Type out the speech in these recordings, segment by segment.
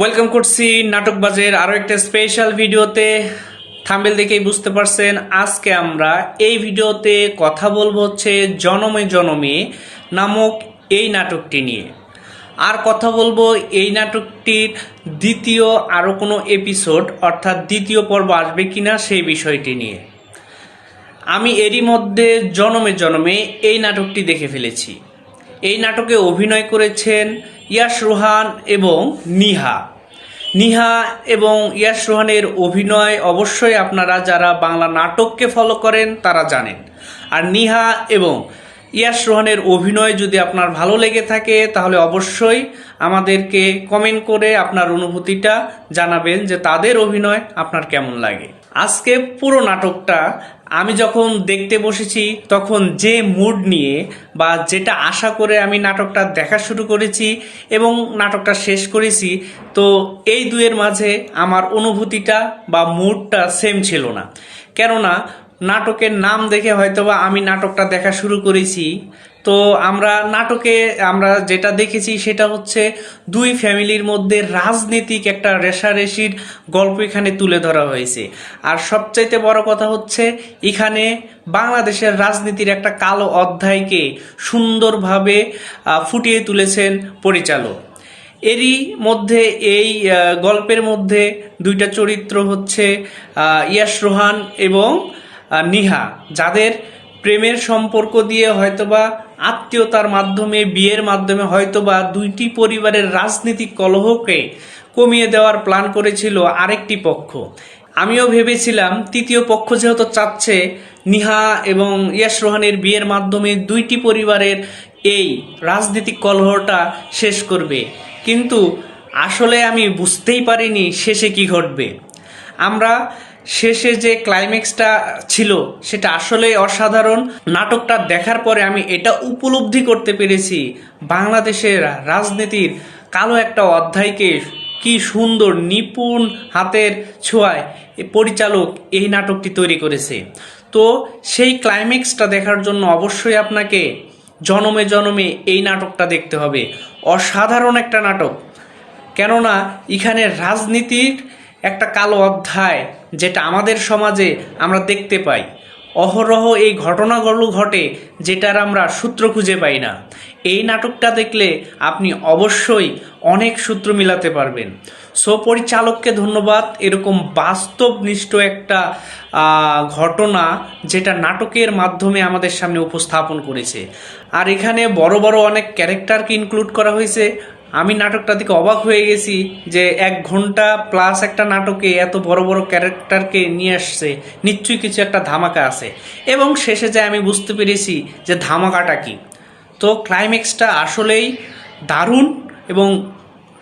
Welcome করছি নাটকবাজের আরও একটা স্পেশাল ভিডিওতে থাম্বেল দেখেই বুঝতে পারছেন, আজকে আমরা এই ভিডিওতে কথা বলব হচ্ছে জনমে জনমে নামক এই নাটকটি নিয়ে। আর কথা বলব এই নাটকটির দ্বিতীয় আরও কোনো এপিসোড অর্থাৎ দ্বিতীয় পর্ব আসবে কিনা সেই বিষয়টি নিয়ে। আমি এরই মধ্যে জনমে জনমে এই নাটকটি দেখে ফেলেছি। এই নাটকে অভিনয় করেছেন ইয়াশ রোহান এবং নিহা। নিহা এবং ইয়াশ রোহানের অভিনয় অবশ্যই আপনারা যারা বাংলা নাটককে ফলো করেন, তারা জানেন। আর নিহা এবং ইয়াশ রোহানের অভিনয় যদি আপনার ভালো লেগে থাকে, তাহলে অবশ্যই আমাদেরকে কমেন্ট করে আপনার অনুভূতিটা জানাবেন যে তাদের অভিনয় আপনার কেমন লাগে। আজকে পুরো নাটকটা আমি যখন দেখতে বসেছি, তখন যে মুড নিয়ে বা যেটা আশা করে আমি নাটকটা দেখা শুরু করেছি এবং নাটকটা শেষ করেছি, তো এই দুয়ের মাঝে আমার অনুভূতিটা বা মুডটা সেম ছিল না। কেননা, নাটকের নাম দেখে হয়তোবা আমি নাটকটা দেখা শুরু করেছি তো আমরা নাটকে আমরা যেটা দেখেছি সেটা হচ্ছে দুই ফ্যামিলির মধ্যে রাজনৈতিক একটা রেশারেশির গল্প এখানে তুলে ধরা হয়েছে। আর সবচাইতে বড় কথা হচ্ছে এখানে বাংলাদেশের রাজনীতির একটা কালো অধ্যায়কে সুন্দরভাবে ফুটিয়ে তুলেছেন পরিচালক। এরই মধ্যে এই গল্পের মধ্যে দুইটা চরিত্র হচ্ছে ইয়াশ রোহান এবং নিহা। যাদের প্রেমের সম্পর্ক দিয়ে হয়তোবা আত্মীয়তার মাধ্যমে, বিয়ের মাধ্যমে হয়তোবা দুইটি পরিবারের রাজনৈতিক কলহকে কমিয়ে দেওয়ার প্ল্যান করেছিল আরেকটি পক্ষ। আমিও ভেবেছিলাম তৃতীয় পক্ষ যেহেতু চাচ্ছে, নিহা এবং ইয়াশ রোহানের বিয়ের মাধ্যমে দুইটি পরিবারের এই রাজনৈতিক কলহটা শেষ করবে। কিন্তু আসলে আমি বুঝতেই পারিনি শেষে কি ঘটবে। আমরা শেষে যে ক্লাইম্যাক্সটা ছিল, সেটা আসলে অসাধারণ। নাটকটা দেখার পরে আমি এটা উপলব্ধি করতে পেরেছি। বাংলাদেশের রাজনীতির কালো একটা অধ্যায়কে কি সুন্দর নিপুণ হাতের ছোঁয়ায় পরিচালক এই নাটকটি তৈরি করেছে। তো সেই ক্লাইম্যাক্সটা দেখার জন্য অবশ্যই আপনাকে জনমে জনমে এই নাটকটা দেখতে হবে। অসাধারণ একটা নাটক। কেননা, এখানে রাজনীতির একটা কালো অধ্যায় যেটা আমাদের সমাজে আমরা দেখতে পাই। অহরহ এই ঘটনাগুলো ঘটে যেটার আমরা সূত্র খুঁজে পাই না। এই নাটকটা দেখলে আপনি অবশ্যই অনেক সূত্র মিলাতে পারবেন। সো পরিচালককে ধন্যবাদ। এরকম বাস্তবনিষ্ঠ একটা ঘটনা যেটা নাটকের মাধ্যমে আমাদের সামনে উপস্থাপন করেছে। আর এখানে বড় বড় অনেক ক্যারেক্টারকে ইনক্লুড করা হয়েছে। আমি নাটকটা থেকে অবাক হয়ে গেছি যে এক ঘণ্টা প্লাস একটা নাটকে এত বড় বড় ক্যারেক্টারকে নিয়ে আসছে। নিশ্চয়ই কিছু একটা ধামাকা আছে। এবং শেষে যায় আমি বুঝতে পেরেছি যে ধামাকাটা কি। তো ক্লাইম্যাক্সটা আসলেই দারুণ এবং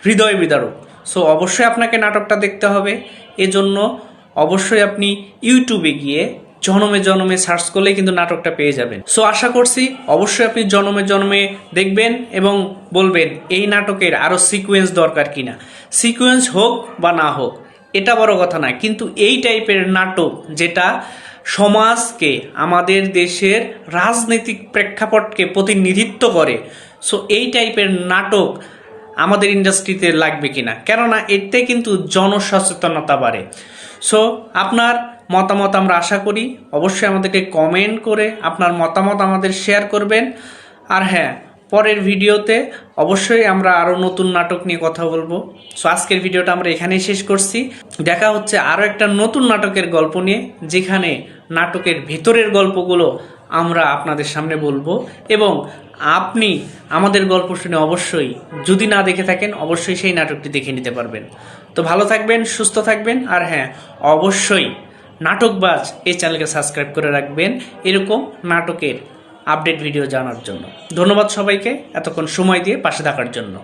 হৃদয় বিদারক। সো অবশ্যই আপনাকে নাটকটা দেখতে হবে। এজন্য অবশ্যই আপনি ইউটিউবে গিয়ে জনমে জনমে সার্চ করলে কিন্তু নাটকটা পেয়ে যাবেন। সো আশা করছি অবশ্যই আপনি জনমে জনমে দেখবেন এবং বলবেন, এই নাটকের আরও সিকোয়েন্স দরকার কিনা? সিকোয়েন্স হোক বা না হোক, এটা বড় কথা না কিন্তু এই টাইপের নাটক যেটা সমাজকে, আমাদের দেশের রাজনৈতিক প্রেক্ষাপটকে প্রতিনিধিত্ব করে সো এই টাইপের নাটক আমাদের ইন্ডাস্ট্রিতে লাগবে কিনা? কেননা এতে কিন্তু জনসচেতনতা বাড়ে। সো আপনার মতামত আমরা আশা করি। অবশ্যই আমাদেরকে কমেন্ট করে আপনার মতামত আমাদের শেয়ার করবেন। আর হ্যাঁ পরের ভিডিওতে অবশ্যই আমরা আরও নতুন নাটক নিয়ে কথা বলব। সো আজকের ভিডিওটা আমরা এখানেই শেষ করছি। দেখা হচ্ছে আরও একটা নতুন নাটকের গল্প নিয়ে, যেখানে নাটকের ভেতরের গল্পগুলো আমরা আপনাদের সামনে বলব। এবং আপনি আমাদের গল্প শুনে অবশ্যই যদি না দেখে থাকেন, অবশ্যই সেই নাটকটি দেখে নিতে পারবেন। তো ভালো থাকবেন, সুস্থ থাকবেন। আর হ্যাঁ অবশ্যই নাটকবাজ এই চ্যানেলকে সাবস্ক্রাইব করে রাখবেন এরকম নাটকের আপডেট ভিডিও জানার জন্য। ধন্যবাদ সবাইকে, এতক্ষণ সময় দিয়ে পাশে থাকার জন্য।